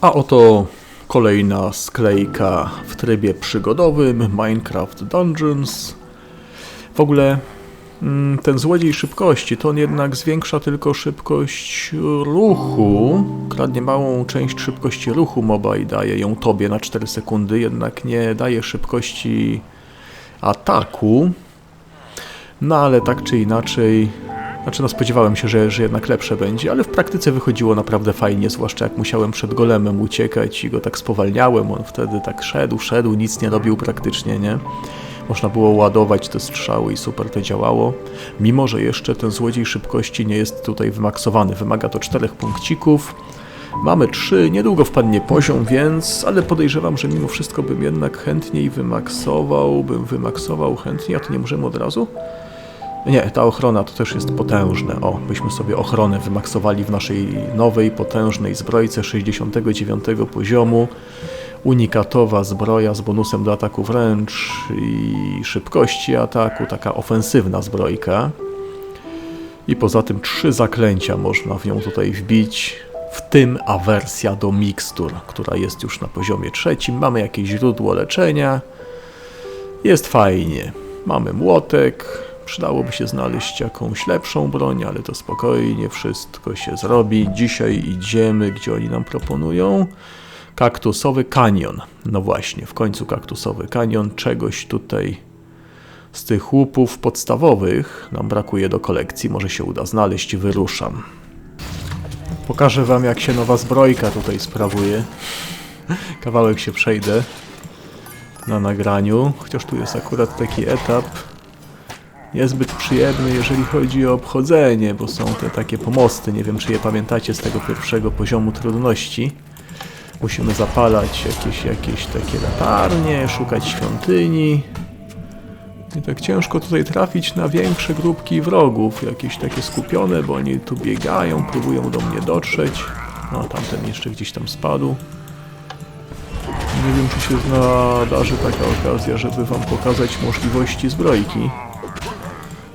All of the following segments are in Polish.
A oto kolejna sklejka w trybie przygodowym Minecraft Dungeons. W ogóle mm, ten złodziej szybkości to on jednak zwiększa tylko szybkość ruchu. Kradnie małą część szybkości ruchu moba i daje ją tobie na 4 sekundy, jednak nie daje szybkości ataku. No ale tak czy inaczej, znaczy no spodziewałem się, że, że jednak lepsze będzie, ale w praktyce wychodziło naprawdę fajnie, zwłaszcza jak musiałem przed golemem uciekać i go tak spowalniałem, on wtedy tak szedł, szedł, nic nie robił praktycznie, nie? Można było ładować te strzały i super to działało. Mimo, że jeszcze ten złodziej szybkości nie jest tutaj wymaksowany, wymaga to czterech punkcików. Mamy trzy, niedługo wpadnie poziom, więc, ale podejrzewam, że mimo wszystko bym jednak chętniej wymaksował, bym wymaksował chętniej, a to nie możemy od razu? Nie, ta ochrona to też jest potężne. O, byśmy sobie ochronę wymaksowali w naszej nowej, potężnej zbrojce 69 poziomu. Unikatowa zbroja z bonusem do ataku wręcz i szybkości ataku, taka ofensywna zbrojka. I poza tym trzy zaklęcia można w nią tutaj wbić, w tym awersja do mikstur, która jest już na poziomie trzecim. Mamy jakieś źródło leczenia. Jest fajnie. Mamy młotek, Przydałoby się znaleźć jakąś lepszą broń, ale to spokojnie, wszystko się zrobi. Dzisiaj idziemy, gdzie oni nam proponują. Kaktusowy kanion. No właśnie, w końcu kaktusowy kanion. Czegoś tutaj z tych łupów podstawowych nam brakuje do kolekcji. Może się uda znaleźć, wyruszam. Pokażę wam, jak się nowa zbrojka tutaj sprawuje. Kawałek się przejdę na nagraniu, chociaż tu jest akurat taki etap, niezbyt przyjemny, jeżeli chodzi o obchodzenie, bo są te takie pomosty, nie wiem czy je pamiętacie z tego pierwszego poziomu trudności. Musimy zapalać jakieś, jakieś takie latarnie, szukać świątyni. I tak ciężko tutaj trafić na większe grupki wrogów, jakieś takie skupione, bo oni tu biegają, próbują do mnie dotrzeć. No, tamten jeszcze gdzieś tam spadł. Nie wiem, czy się nadarzy taka okazja, żeby wam pokazać możliwości zbrojki.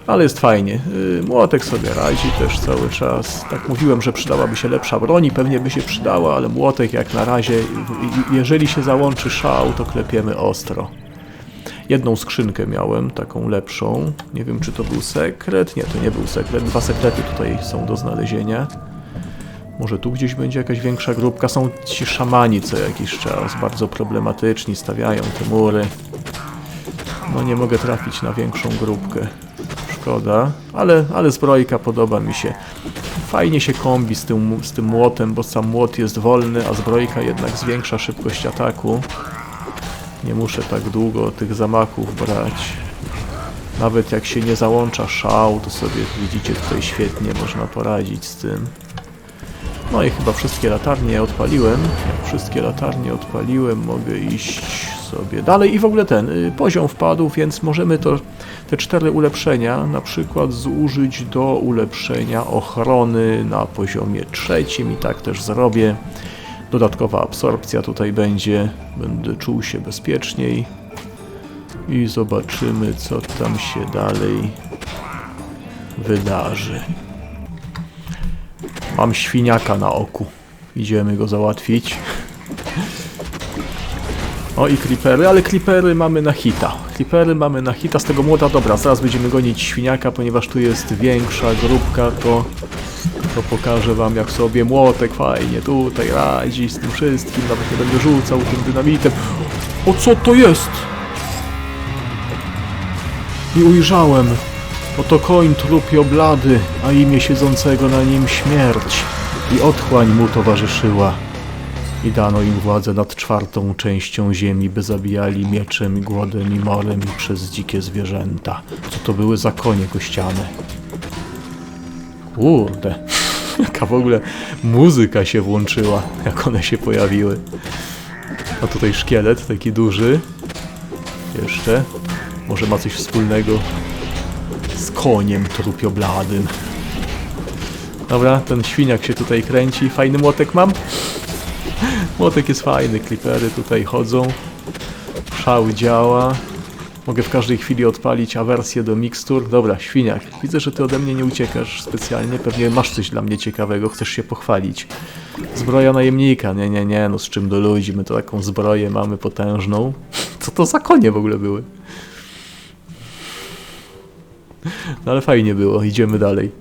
Ale jest fajnie. Y, Młotek sobie radzi też cały czas. Tak mówiłem, że przydałaby się lepsza broń i pewnie by się przydała, ale młotek jak na razie, y, y, jeżeli się załączy szał, to klepiemy ostro. Jedną skrzynkę miałem, taką lepszą. Nie wiem, czy to był sekret. Nie, to nie był sekret. Dwa sekrety tutaj są do znalezienia. Może tu gdzieś będzie jakaś większa grupka. Są ci szamani co jakiś czas, bardzo problematyczni, stawiają te mury. No nie mogę trafić na większą grupkę szkoda, ale, ale zbrojka podoba mi się. Fajnie się kombi z tym, z tym młotem, bo sam młot jest wolny, a zbrojka jednak zwiększa szybkość ataku. Nie muszę tak długo tych zamachów brać. Nawet jak się nie załącza szał, to sobie widzicie tutaj świetnie można poradzić z tym. No i chyba wszystkie latarnie odpaliłem. Jak wszystkie latarnie odpaliłem, mogę iść sobie dalej i w ogóle ten y, poziom wpadł, więc możemy to te cztery ulepszenia na przykład zużyć do ulepszenia ochrony na poziomie trzecim i tak też zrobię. Dodatkowa absorpcja tutaj będzie, będę czuł się bezpieczniej i zobaczymy co tam się dalej wydarzy. Mam świniaka na oku. Idziemy go załatwić. O i creepery, ale creepery mamy na hita. Creepery mamy na hita z tego młoda. Dobra, zaraz będziemy gonić świniaka, ponieważ tu jest większa grupka, to, to pokażę wam jak sobie młotek fajnie tutaj radzi z tym wszystkim. Nawet nie będę rzucał tym dynamitem. O co to jest? I ujrzałem. Oto koń trupio blady, a imię siedzącego na nim śmierć. I otchłań mu towarzyszyła i dano im władzę nad czwartą częścią ziemi, by zabijali mieczem, głodem i morem i przez dzikie zwierzęta. Co to były za konie kościane? Kurde, jaka w ogóle muzyka się włączyła, jak one się pojawiły. A tutaj szkielet, taki duży. Jeszcze. Może ma coś wspólnego z koniem trupiobladym. Dobra, ten świniak się tutaj kręci. Fajny młotek mam. Młotek jest fajny, klipery tutaj chodzą. Szał działa. Mogę w każdej chwili odpalić awersję do mikstur. Dobra, świniak, widzę, że ty ode mnie nie uciekasz specjalnie. Pewnie masz coś dla mnie ciekawego, chcesz się pochwalić. Zbroja najemnika, nie, nie, nie, no z czym do ludzi, my to taką zbroję mamy potężną. Co to za konie w ogóle były? No ale fajnie było, idziemy dalej.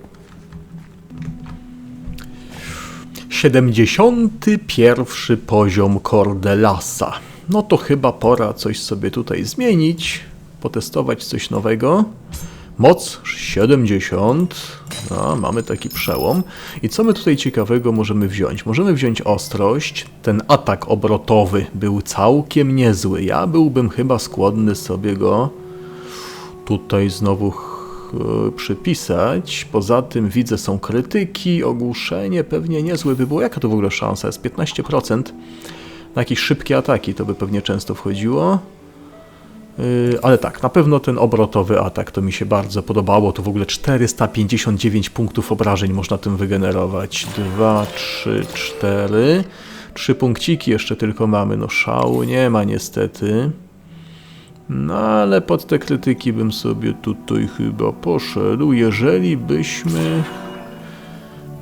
71 poziom Cordelasa. No to chyba pora coś sobie tutaj zmienić, potestować coś nowego. Moc 70. No, mamy taki przełom. I co my tutaj ciekawego możemy wziąć? Możemy wziąć ostrość. Ten atak obrotowy był całkiem niezły. Ja byłbym chyba skłonny sobie go tutaj znowu przypisać. Poza tym widzę są krytyki, ogłuszenie pewnie niezłe by było. Jaka to w ogóle szansa? Jest 15%. Na jakieś szybkie ataki to by pewnie często wchodziło. Yy, ale tak, na pewno ten obrotowy atak to mi się bardzo podobało. To w ogóle 459 punktów obrażeń można tym wygenerować. 2, 3, 4. Trzy punkciki jeszcze tylko mamy. No szału nie ma niestety. No ale pod te krytyki bym sobie tutaj chyba poszedł, jeżeli byśmy...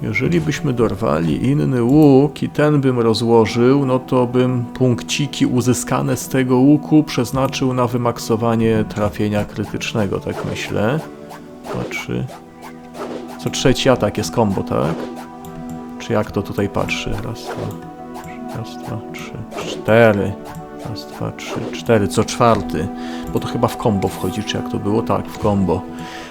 Jeżeli byśmy dorwali inny łuk i ten bym rozłożył, no to bym punkciki uzyskane z tego łuku przeznaczył na wymaksowanie trafienia krytycznego, tak myślę. Dwa, trzy... Co trzeci atak jest combo, tak? Czy jak to tutaj patrzy? Raz, dwa, raz, dwa, trzy, cztery. Raz, dwa, trzy, cztery, co czwarty. Bo to chyba w combo wchodzi, czy jak to było? Tak, w combo.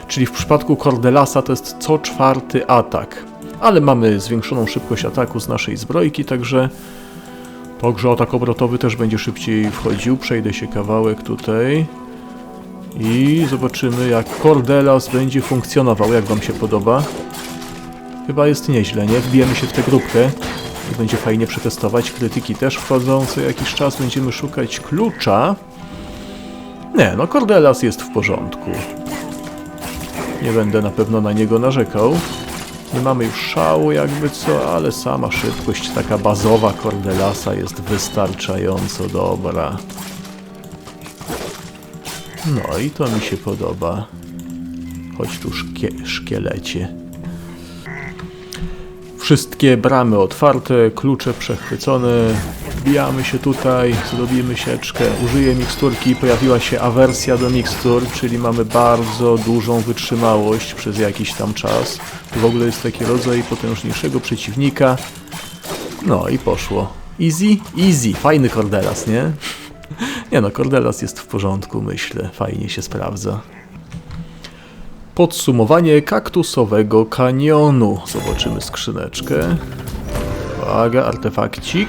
Czyli w przypadku Cordelasa to jest co czwarty atak. Ale mamy zwiększoną szybkość ataku z naszej zbrojki, także... Także atak obrotowy też będzie szybciej wchodził. Przejdę się kawałek tutaj. I zobaczymy jak Cordelas będzie funkcjonował. Jak wam się podoba? Chyba jest nieźle, nie? Wbijemy się w tę grupkę będzie fajnie przetestować. Krytyki też wchodzą, co jakiś czas będziemy szukać klucza. Nie, no Cordelas jest w porządku. Nie będę na pewno na niego narzekał. Nie mamy już szału jakby co, ale sama szybkość taka bazowa Cordelasa jest wystarczająco dobra. No i to mi się podoba. Chodź tu szkie szkielecie. Wszystkie bramy otwarte, klucze przechwycone. Wbijamy się tutaj, zrobimy sieczkę. Użyję miksturki, pojawiła się awersja do mikstur, czyli mamy bardzo dużą wytrzymałość przez jakiś tam czas. To w ogóle jest taki rodzaj potężniejszego przeciwnika. No i poszło. Easy? Easy. Fajny Cordelas, nie? Nie no, Cordelas jest w porządku, myślę. Fajnie się sprawdza. Podsumowanie kaktusowego kanionu. Zobaczymy skrzyneczkę. Uwaga, artefakcik.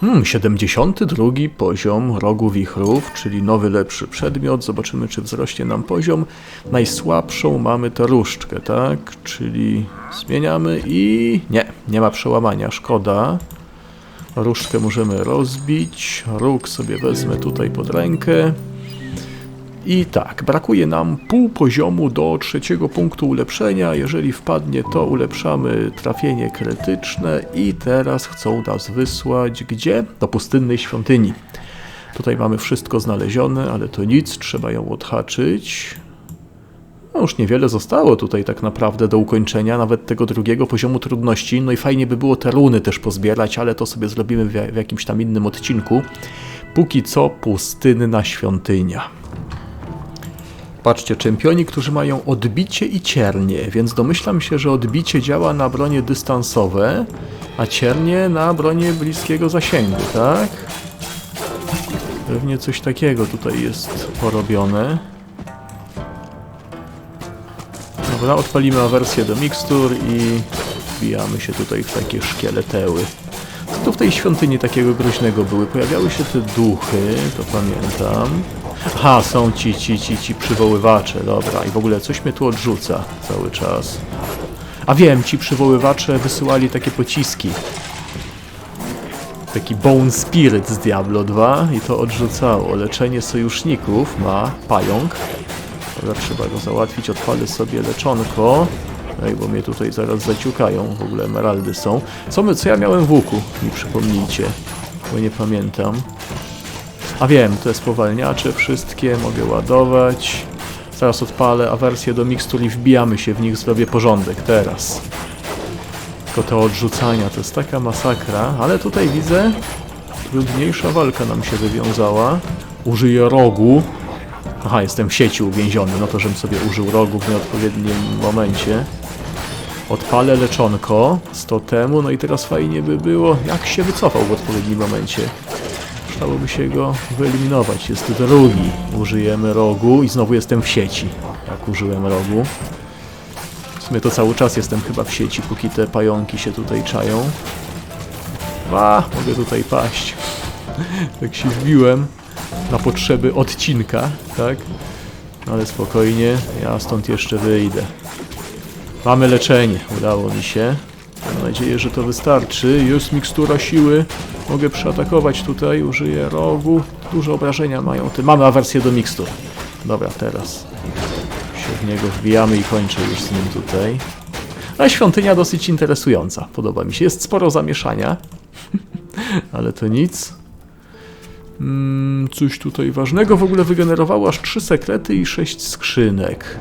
Hmm, 72 poziom rogu wichrów, czyli nowy, lepszy przedmiot. Zobaczymy, czy wzrośnie nam poziom. Najsłabszą mamy różdżkę, tak? Czyli zmieniamy i... Nie, nie ma przełamania, szkoda. Różdżkę możemy rozbić. Róg sobie wezmę tutaj pod rękę. I tak, brakuje nam pół poziomu do trzeciego punktu ulepszenia. Jeżeli wpadnie, to ulepszamy trafienie krytyczne i teraz chcą nas wysłać gdzie? Do pustynnej świątyni. Tutaj mamy wszystko znalezione, ale to nic, trzeba ją odhaczyć. No już niewiele zostało tutaj tak naprawdę do ukończenia, nawet tego drugiego poziomu trudności. No i fajnie by było te runy też pozbierać, ale to sobie zrobimy w, jakimś tam innym odcinku. Póki co pustynna świątynia. Patrzcie, czempioni, którzy mają odbicie i ciernie, więc domyślam się, że odbicie działa na bronie dystansowe, a ciernie na bronie bliskiego zasięgu, tak? Pewnie coś takiego tutaj jest porobione. Dobra, odpalimy awersję do mikstur i wbijamy się tutaj w takie szkieleteły. Tu w tej świątyni takiego groźnego były? Pojawiały się te duchy, to pamiętam. Aha, są ci, ci, ci, ci przywoływacze, dobra. I w ogóle coś mnie tu odrzuca cały czas. A wiem, ci przywoływacze wysyłali takie pociski. Taki Bone Spirit z Diablo 2 i to odrzucało. Leczenie sojuszników ma pająk. Dobra, trzeba go załatwić. Odpalę sobie leczonko. Ej, bo mnie tutaj zaraz zaciukają. W ogóle emeraldy są. Co, my, co ja miałem w łuku? Mi przypomnijcie. Bo nie pamiętam. A wiem, te spowalniacze wszystkie mogę ładować. Zaraz odpalę awersję do mikstur i wbijamy się w nich, zrobię porządek teraz. Tylko te odrzucania to jest taka masakra, ale tutaj widzę trudniejsza walka nam się wywiązała. Użyję rogu. Aha, jestem w sieci uwięziony, no to żebym sobie użył rogu w nieodpowiednim momencie. Odpalę leczonko z totemu, no i teraz fajnie by było, jak się wycofał w odpowiednim momencie. Przydałoby się go wyeliminować. Jest drugi. Użyjemy rogu i znowu jestem w sieci, jak użyłem rogu. W sumie to cały czas jestem chyba w sieci, póki te pająki się tutaj czają. A, mogę tutaj paść. tak się wbiłem na potrzeby odcinka, tak? Ale spokojnie, ja stąd jeszcze wyjdę. Mamy leczenie, udało mi się. Mam nadzieję, że to wystarczy. Jest mikstura siły. Mogę przeatakować tutaj, użyję rogu. Duże obrażenia mają. Mamy awersję do mikstur. Dobra, teraz się w niego wbijamy i kończę już z nim tutaj. A świątynia dosyć interesująca, podoba mi się. Jest sporo zamieszania, ale to nic. Mm, coś tutaj ważnego. W ogóle wygenerowało aż 3 sekrety i 6 skrzynek.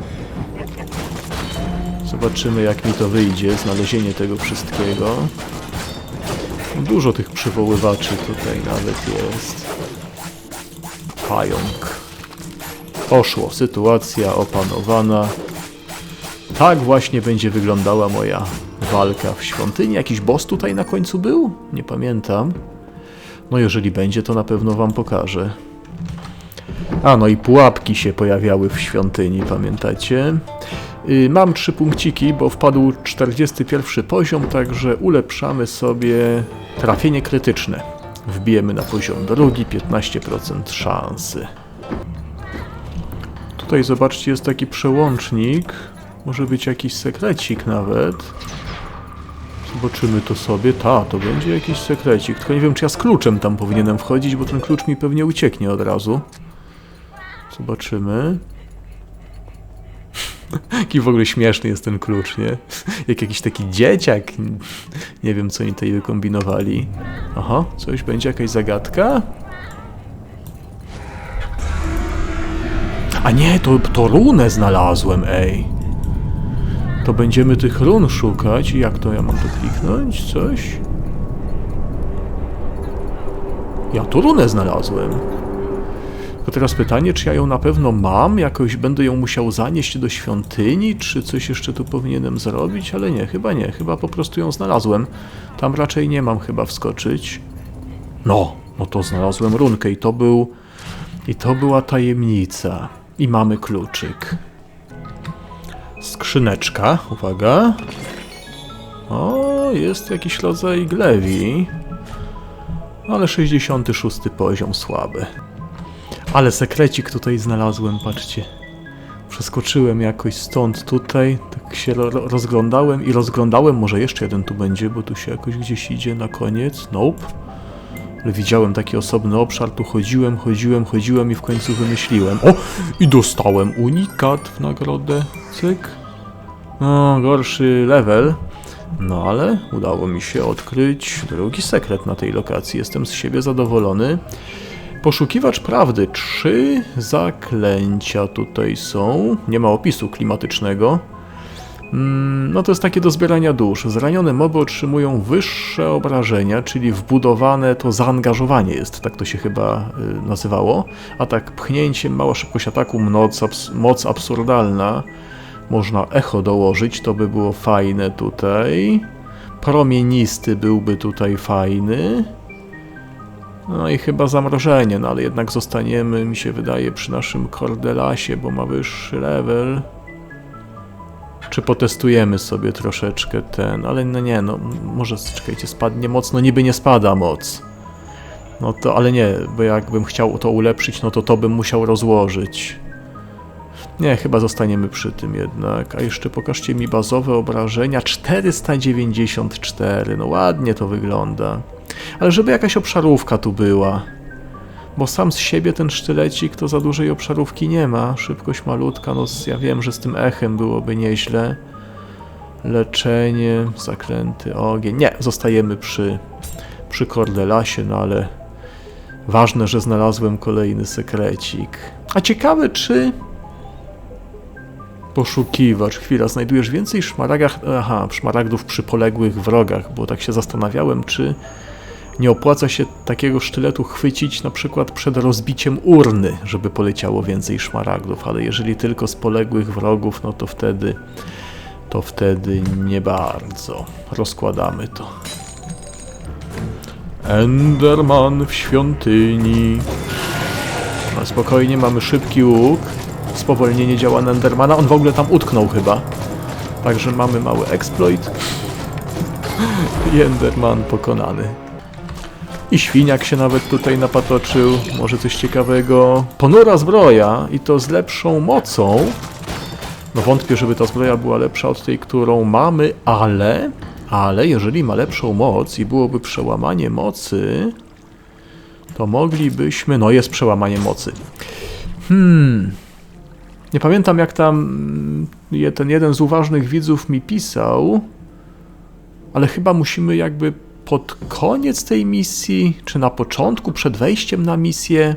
Zobaczymy jak mi to wyjdzie, znalezienie tego wszystkiego. Dużo tych przywoływaczy tutaj nawet jest. Pająk. Poszło, sytuacja opanowana. Tak właśnie będzie wyglądała moja walka w świątyni. Jakiś boss tutaj na końcu był? Nie pamiętam. No jeżeli będzie, to na pewno wam pokażę. A, no i pułapki się pojawiały w świątyni, pamiętacie? Mam trzy punkciki, bo wpadł 41 poziom, także ulepszamy sobie trafienie krytyczne. Wbijemy na poziom drugi, 15% szansy. Tutaj zobaczcie, jest taki przełącznik. Może być jakiś sekrecik nawet. Zobaczymy to sobie. Ta, to będzie jakiś sekrecik. Tylko nie wiem, czy ja z kluczem tam powinienem wchodzić, bo ten klucz mi pewnie ucieknie od razu. Zobaczymy. Jaki w ogóle śmieszny jest ten klucz, nie? Jak jakiś taki dzieciak. Nie wiem, co oni tutaj wykombinowali. Aha, coś będzie, jakaś zagadka? A nie, to, to runę znalazłem, ej. To będziemy tych run szukać. Jak to ja mam to kliknąć? Coś? Ja tu runę znalazłem. To teraz pytanie, czy ja ją na pewno mam? Jakoś będę ją musiał zanieść do świątyni? Czy coś jeszcze tu powinienem zrobić? Ale nie, chyba nie. Chyba po prostu ją znalazłem. Tam raczej nie mam chyba wskoczyć. No, no to znalazłem runkę i to był... I to była tajemnica. I mamy kluczyk. Skrzyneczka, uwaga. O, jest jakiś rodzaj glewi. Ale 66 poziom słaby. Ale sekrecik tutaj znalazłem, patrzcie. Przeskoczyłem jakoś stąd tutaj, tak się ro rozglądałem i rozglądałem, może jeszcze jeden tu będzie, bo tu się jakoś gdzieś idzie na koniec. Nope. Ale widziałem taki osobny obszar, tu chodziłem, chodziłem, chodziłem i w końcu wymyśliłem. O! I dostałem unikat w nagrodę. Cyk. No, gorszy level. No ale udało mi się odkryć drugi sekret na tej lokacji. Jestem z siebie zadowolony. Poszukiwacz prawdy. Trzy zaklęcia tutaj są. Nie ma opisu klimatycznego. Mm, No to jest takie do zbierania dusz. Zranione moby otrzymują wyższe obrażenia, czyli wbudowane to zaangażowanie jest, tak to się chyba y, nazywało. Atak pchnięciem, mała szybkość ataku, moc, abs moc absurdalna. Można echo dołożyć, to by było fajne tutaj. Promienisty byłby tutaj fajny. No i chyba zamrożenie, no ale jednak zostaniemy, mi się wydaje, przy naszym Cordelasie, bo ma wyższy level. Czy potestujemy sobie troszeczkę ten, ale no nie, no może czekajcie, spadnie moc, no niby nie spada moc. No to, ale nie, bo jakbym chciał to ulepszyć, no to to bym musiał rozłożyć. Nie, chyba zostaniemy przy tym jednak. A jeszcze pokażcie mi bazowe obrażenia. 494, no ładnie to wygląda. Ale żeby jakaś obszarówka tu była. Bo sam z siebie ten sztylecik to za dużej obszarówki nie ma. Szybkość malutka, no ja wiem, że z tym echem byłoby nieźle. Leczenie, zaklęty ogień. Nie, zostajemy przy, przy Cordelasie, no ale Ważne, że znalazłem kolejny sekrecik. A ciekawe, czy... Poszukiwacz. Chwila, znajdujesz więcej szmaragdów przy poległych wrogach, bo tak się zastanawiałem, czy nie opłaca się takiego sztyletu chwycić na przykład przed rozbiciem urny, żeby poleciało więcej szmaragdów, ale jeżeli tylko z poległych wrogów, no to wtedy to wtedy nie bardzo. Rozkładamy to. Enderman w świątyni. No spokojnie, mamy szybki łuk. Spowolnienie działa na Endermana. On w ogóle tam utknął chyba. Także mamy mały exploit. I Enderman pokonany. I świniak się nawet tutaj napatoczył. Może coś ciekawego. Ponura zbroja i to z lepszą mocą. No wątpię, żeby ta zbroja była lepsza od tej, którą mamy, ale... Ale jeżeli ma lepszą moc i byłoby przełamanie mocy, to moglibyśmy... No jest przełamanie mocy. Hmm... Nie pamiętam jak tam mm, ten jeden z uważnych widzów mi pisał, ale chyba musimy jakby pod koniec tej misji, czy na początku, przed wejściem na misję,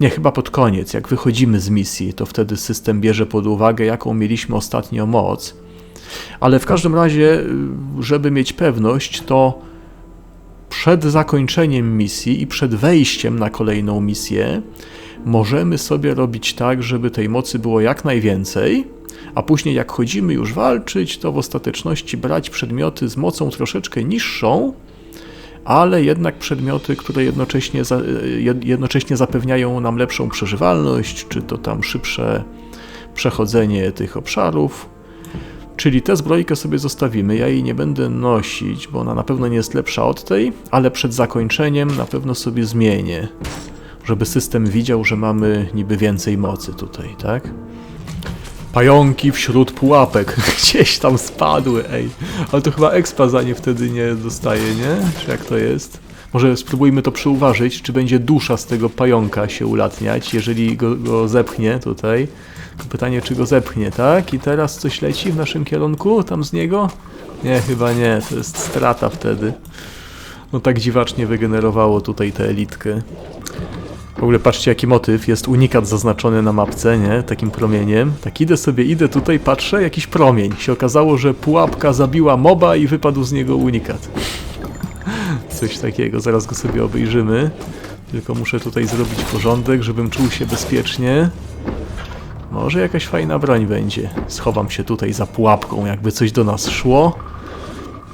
nie, chyba pod koniec, jak wychodzimy z misji, to wtedy system bierze pod uwagę, jaką mieliśmy ostatnio moc. Ale w każdym razie, żeby mieć pewność, to przed zakończeniem misji i przed wejściem na kolejną misję możemy sobie robić tak, żeby tej mocy było jak najwięcej, a później jak chodzimy już walczyć, to w ostateczności brać przedmioty z mocą troszeczkę niższą, ale jednak przedmioty, które jednocześnie, za, jed- jednocześnie zapewniają nam lepszą przeżywalność, czy to tam szybsze przechodzenie tych obszarów. Czyli tę zbrojkę sobie zostawimy. Ja jej nie będę nosić, bo ona na pewno nie jest lepsza od tej, ale przed zakończeniem na pewno sobie zmienię, żeby system widział, że mamy niby więcej mocy tutaj, tak? Pająki wśród pułapek. Gdzieś tam spadły, ej. Ale to chyba expa za nie wtedy nie dostaje, nie? Czy jak to jest? Może spróbujmy to przyuważyć, czy będzie dusza z tego pająka się ulatniać, jeżeli go, go zepchnie tutaj. Pytanie, czy go zepchnie, tak? I teraz coś leci w naszym kierunku, tam z niego? Nie, chyba nie, to jest strata wtedy. No tak dziwacznie wygenerowało tutaj tę elitkę. W ogóle patrzcie jaki motyw, jest unikat zaznaczony na mapce, nie? Takim promieniem. Tak idę sobie, idę tutaj, patrzę, jakiś promień. Się okazało, że pułapka zabiła moba i wypadł z niego unikat. Coś takiego, zaraz go sobie obejrzymy. Tylko muszę tutaj zrobić porządek, żebym czuł się bezpiecznie. Może jakaś fajna broń będzie. Schowam się tutaj za pułapką, jakby coś do nas szło.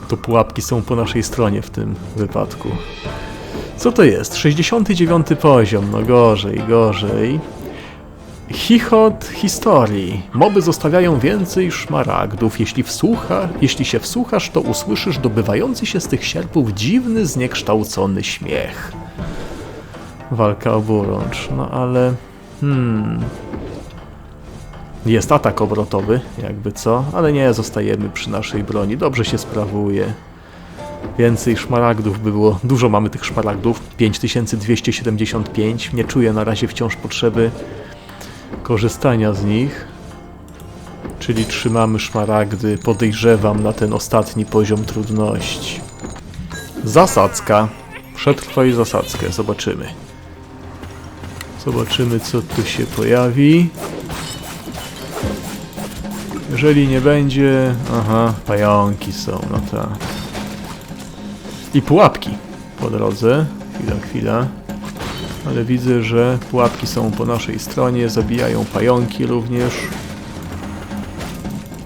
To pułapki są po naszej stronie w tym wypadku. Co to jest? 69 poziom, no gorzej, gorzej. Chichot historii. Moby zostawiają więcej szmaragdów. Jeśli, wsłucha, jeśli się wsłuchasz, to usłyszysz dobywający się z tych sierpów dziwny, zniekształcony śmiech. Walka oburącz, no ale... Hmm... Jest atak obrotowy, jakby co, ale nie, zostajemy przy naszej broni. Dobrze się sprawuje. Więcej szmaragdów by było. Dużo mamy tych szmaragdów. 5275. Nie czuję na razie wciąż potrzeby korzystania z nich. Czyli trzymamy szmaragdy, podejrzewam, na ten ostatni poziom trudności. Zasadzka. Przetrwaj zasadzkę, zobaczymy. Zobaczymy, co tu się pojawi. Jeżeli nie będzie... Aha, pająki są, no tak. I pułapki po drodze. Chwila, chwila. Ale widzę, że pułapki są po naszej stronie, zabijają pająki również.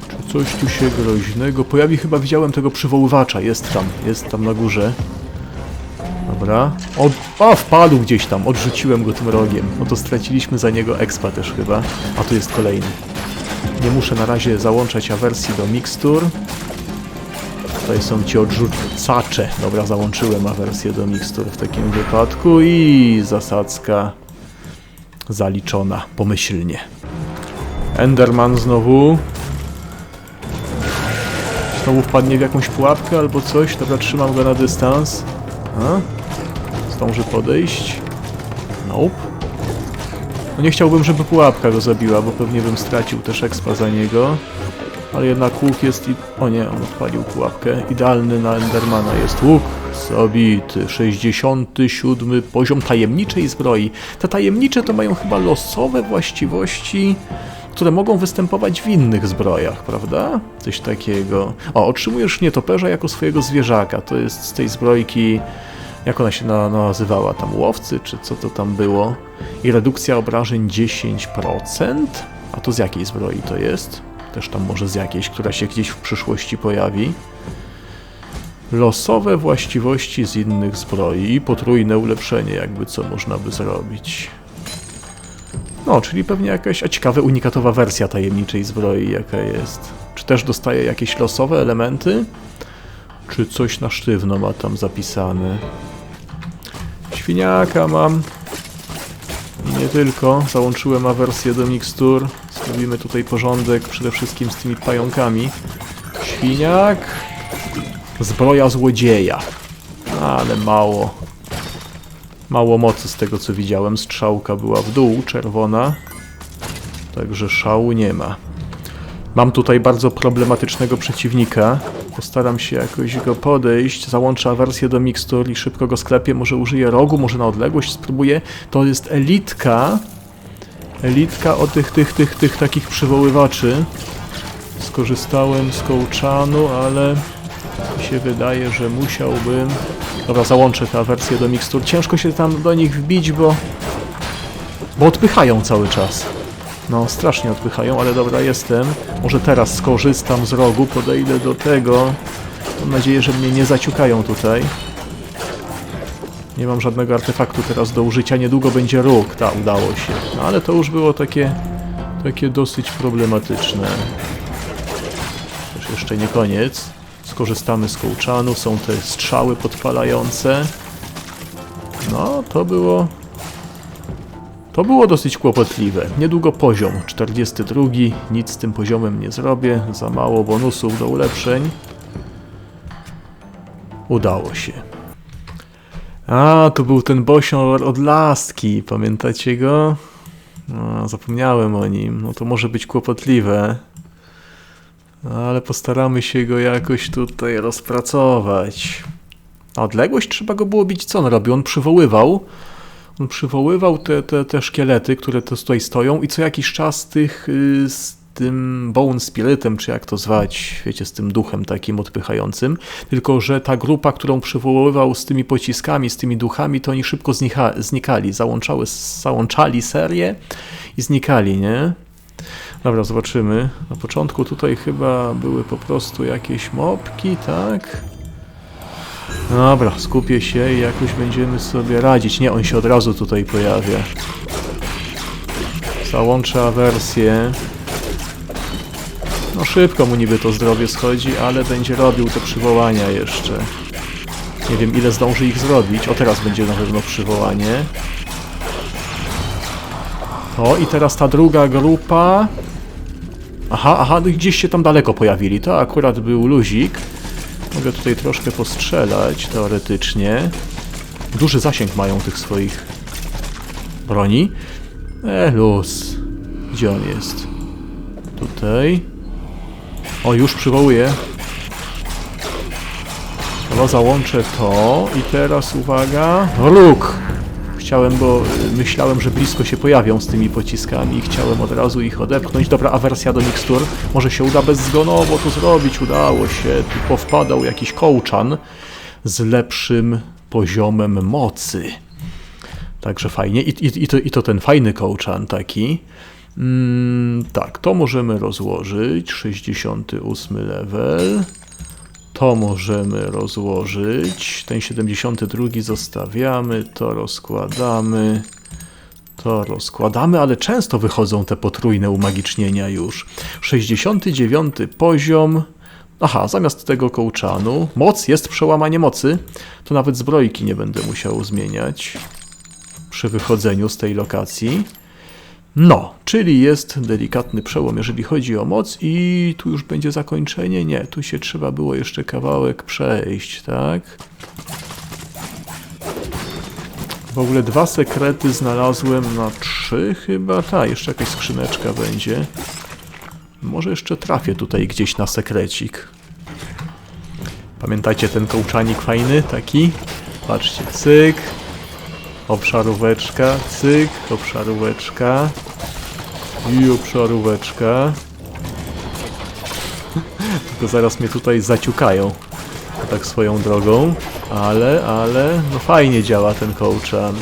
Czy coś tu się groźnego pojawi? Chyba widziałem tego przywoływacza. Jest tam, jest tam na górze. Dobra. Od... A, wpadł gdzieś tam. Odrzuciłem go tym rogiem. No to straciliśmy za niego expa też chyba. A tu jest kolejny. Nie muszę na razie załączać awersji do mikstur. Tutaj są ci odrzucacze. Dobra, załączyłem awersję do mikstur w takim wypadku i zasadzka zaliczona pomyślnie. Enderman znowu. Znowu wpadnie w jakąś pułapkę albo coś. Dobra, trzymam go na dystans. A? Zdąży podejść. Nope. No nie chciałbym, żeby pułapka go zabiła, bo pewnie bym stracił też expa za niego. Ale jednak łuk jest i... O nie, on odpalił pułapkę. Idealny na Endermana jest łuk. Zabity. 67 poziom tajemniczej zbroi. Te tajemnicze to mają chyba losowe właściwości, które mogą występować w innych zbrojach, prawda? Coś takiego. O, otrzymujesz nietoperza jako swojego zwierzaka. To jest z tej zbrojki, jak ona się na, nazywała, tam łowcy, czy co to tam było? I redukcja obrażeń 10%? A to z jakiej zbroi to jest? Też tam może z jakiejś, która się gdzieś w przyszłości pojawi. Losowe właściwości z innych zbroi i potrójne ulepszenie, jakby co można by zrobić. No, czyli pewnie jakaś a ciekawa unikatowa wersja tajemniczej zbroi, jaka jest. Czy też dostaje jakieś losowe elementy? Czy coś na sztywno ma tam zapisane? Świniaka mam. Nie tylko. Załączyłem awersję do mikstur. Zrobimy tutaj porządek przede wszystkim z tymi pająkami. Świniak. Zbroja złodzieja. Ale mało. Mało mocy z tego co widziałem. Strzałka była w dół, czerwona. Także szału nie ma. Mam tutaj bardzo problematycznego przeciwnika. Postaram się jakoś go podejść. Załączę awersję do mikstur i szybko go sklepię. Może użyję rogu, może na odległość spróbuję. To jest elitka. Elitka o tych, tych, tych, tych takich przywoływaczy. Skorzystałem z kołczanu, ale mi się wydaje, że musiałbym... Dobra, załączę tę wersję do mikstur. Ciężko się tam do nich wbić, bo... Bo odpychają cały czas. No, strasznie odpychają, ale dobra, jestem. Może teraz skorzystam z rogu, podejdę do tego. Mam nadzieję, że mnie nie zaciukają tutaj. Nie mam żadnego artefaktu teraz do użycia. Niedługo będzie róg. Ta, udało się. No, ale to już było takie... Takie dosyć problematyczne. Też jeszcze nie koniec. Skorzystamy z kołczanu. Są te strzały podpalające. No, to było... To było dosyć kłopotliwe. Niedługo poziom 42. Nic z tym poziomem nie zrobię. Za mało bonusów do ulepszeń. Udało się. A, to był ten bosior od laski. Pamiętacie go? Zapomniałem o nim. No to może być kłopotliwe. Ale postaramy się go jakoś tutaj rozpracować. Na odległość trzeba go było bić. Co on robił? On przywoływał przywoływał te, te, te szkielety, które tu tutaj stoją i co jakiś czas tych y, z tym bone spiritem, czy jak to zwać, wiecie, z tym duchem takim odpychającym, tylko że ta grupa, którą przywoływał z tymi pociskami, z tymi duchami, to oni szybko znika, znikali, załączały, załączali serię i znikali, nie? Dobra, zobaczymy. Na początku tutaj chyba były po prostu jakieś mopki, tak? Dobra, skupię się i jakoś będziemy sobie radzić. Nie, on się od razu tutaj pojawia. Załączę awersję. No szybko mu niby to zdrowie schodzi, ale będzie robił te przywołania jeszcze. Nie wiem ile zdąży ich zrobić. O, teraz będzie na pewno przywołanie. O, i teraz ta druga grupa. Aha, aha, no gdzieś się tam daleko pojawili. To akurat był luzik. Mogę tutaj troszkę postrzelać, teoretycznie. Duży zasięg mają tych swoich broni. E, luz. Gdzie on jest? Tutaj. O, już przywołuję. Chyba załączę to i teraz uwaga. Róg! Chciałem, bo y, myślałem, że blisko się pojawią z tymi pociskami i chciałem od razu ich odepchnąć. Dobra, awersja do mikstur. Może się uda bezzgonowo to zrobić. Udało się. Tu powpadał jakiś kołczan z lepszym poziomem mocy. Także fajnie. I, i, i, to, i to ten fajny kołczan taki. Mm, tak, to możemy rozłożyć. 68 level. To możemy rozłożyć. Ten 72 zostawiamy, to rozkładamy. To rozkładamy, ale często wychodzą te potrójne umagicznienia już. 69 poziom. Aha, zamiast tego kołczanu. Moc jest przełamanie mocy. To nawet zbrojki nie będę musiał zmieniać przy wychodzeniu z tej lokacji. No, czyli jest delikatny przełom, jeżeli chodzi o moc i tu już będzie zakończenie. Nie, tu się trzeba było jeszcze kawałek przejść, tak? W ogóle dwa sekrety znalazłem na trzy chyba. Ta, jeszcze jakaś skrzyneczka będzie. Może jeszcze trafię tutaj gdzieś na sekrecik. Pamiętacie ten kołczanik fajny, taki? Patrzcie, cyk. Obszaróweczka, cyk, obszaróweczka. I obszaróweczka. Tylko zaraz mnie tutaj zaciukają. Tak swoją drogą. Ale, ale, no fajnie działa ten kołczan.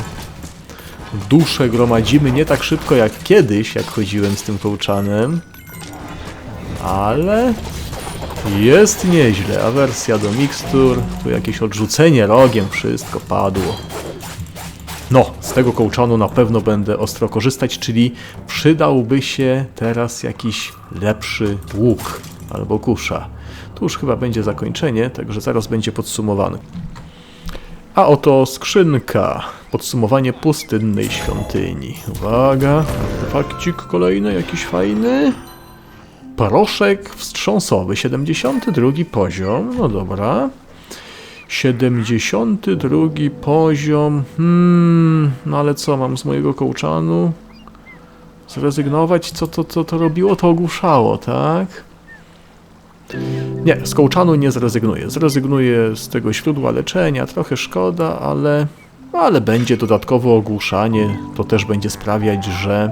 Dusze gromadzimy nie tak szybko jak kiedyś, jak chodziłem z tym kołczanem. Ale jest nieźle. Awersja do mikstur. Tu jakieś odrzucenie rogiem. Wszystko padło. No, z tego kołczanu na pewno będę ostro korzystać, czyli przydałby się teraz jakiś lepszy łuk albo kusza. Tu już chyba będzie zakończenie, także zaraz będzie podsumowany. A oto skrzynka. Podsumowanie pustynnej świątyni. Uwaga, artefakcik kolejny, jakiś fajny. Proszek wstrząsowy, 72 poziom. No dobra. 72 poziom. Hmm, no ale co, mam z mojego kołczanu? Zrezygnować? Co to, to, to robiło? To ogłuszało, tak? Nie, z kołczanu nie zrezygnuję. Zrezygnuję z tego źródła leczenia. Trochę szkoda, ale, ale będzie dodatkowe ogłuszanie. To też będzie sprawiać, że,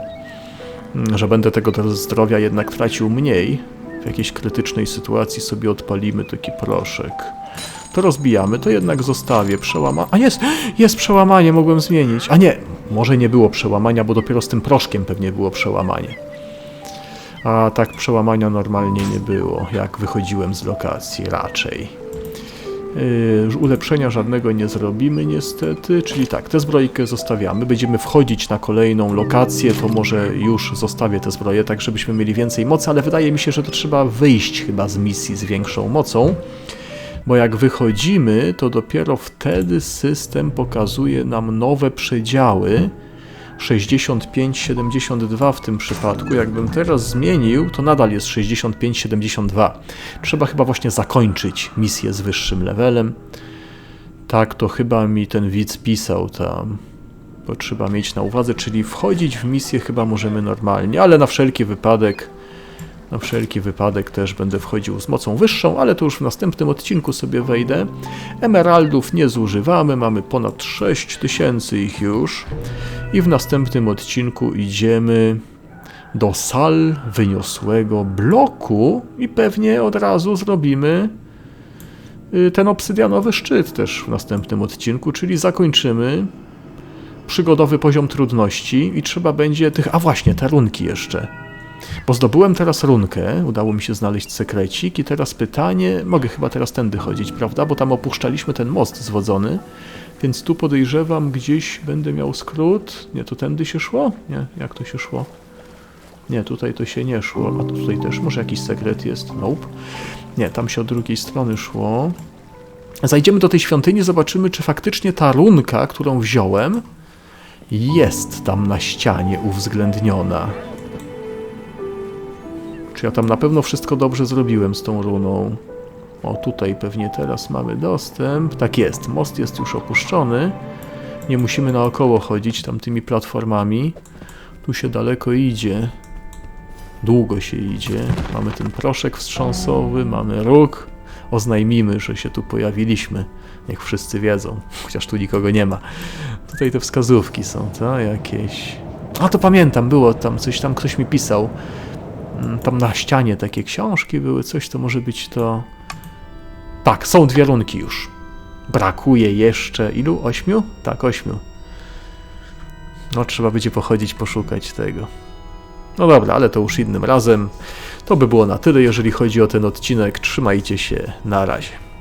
że będę tego zdrowia jednak tracił mniej. W jakiejś krytycznej sytuacji sobie odpalimy taki proszek. To rozbijamy, to jednak zostawię. Przełama... A jest! Jest przełamanie, mogłem zmienić. A nie, może nie było przełamania, bo dopiero z tym proszkiem pewnie było przełamanie. A tak przełamania normalnie nie było, jak wychodziłem z lokacji, raczej. Yy, ulepszenia żadnego nie zrobimy niestety, czyli tak, tę zbrojkę zostawiamy, będziemy wchodzić na kolejną lokację, to może już zostawię tę zbroję, tak żebyśmy mieli więcej mocy, ale wydaje mi się, że to trzeba wyjść chyba z misji z większą mocą, bo jak wychodzimy, to dopiero wtedy system pokazuje nam nowe przedziały, 65-72 w tym przypadku. Jakbym teraz zmienił, to nadal jest 65-72. Trzeba chyba właśnie zakończyć misję z wyższym levelem. Tak, to chyba mi ten widz pisał tam. Bo trzeba mieć na uwadze, czyli wchodzić w misję chyba możemy normalnie, ale na wszelki wypadek na wszelki wypadek też będę wchodził z mocą wyższą, ale to już w następnym odcinku sobie wejdę. Emeraldów nie zużywamy, mamy ponad 6000 ich już. I w następnym odcinku idziemy do sal wyniosłego bloku i pewnie od razu zrobimy y, ten obsydianowy szczyt też w następnym odcinku, czyli zakończymy przygodowy poziom trudności i trzeba będzie tych... A właśnie, te runki jeszcze. Bo zdobyłem teraz runkę, udało mi się znaleźć sekrecik i teraz pytanie, mogę chyba teraz tędy chodzić, prawda? Bo tam opuszczaliśmy ten most zwodzony, więc tu podejrzewam gdzieś będę miał skrót. Nie, to tędy się szło? Nie, jak to się szło? Nie, tutaj to się nie szło, a tutaj też może jakiś sekret jest. Nope. Nie, tam się od drugiej strony szło. Zajdziemy do tej świątyni, zobaczymy, czy faktycznie ta runka, którą wziąłem, jest tam na ścianie uwzględniona. Ja tam na pewno wszystko dobrze zrobiłem z tą runą? O, tutaj pewnie teraz mamy dostęp. Tak jest, most jest już opuszczony. Nie musimy naokoło chodzić tamtymi platformami. Tu się daleko idzie. Długo się idzie. Mamy ten proszek wstrząsowy, mamy róg. Oznajmimy, że się tu pojawiliśmy. Niech wszyscy wiedzą, chociaż tu nikogo nie ma. Tutaj te wskazówki są, to jakieś. A to pamiętam, było tam coś, tam ktoś mi pisał. Mm, tam na ścianie takie książki były, coś to może być to. Tak, są dwie runki już. Brakuje jeszcze ilu? Ośmiu? Tak, ośmiu. No, trzeba będzie pochodzić, poszukać tego. No dobra, ale to już innym razem. To by było na tyle, jeżeli chodzi o ten odcinek. Trzymajcie się, na razie.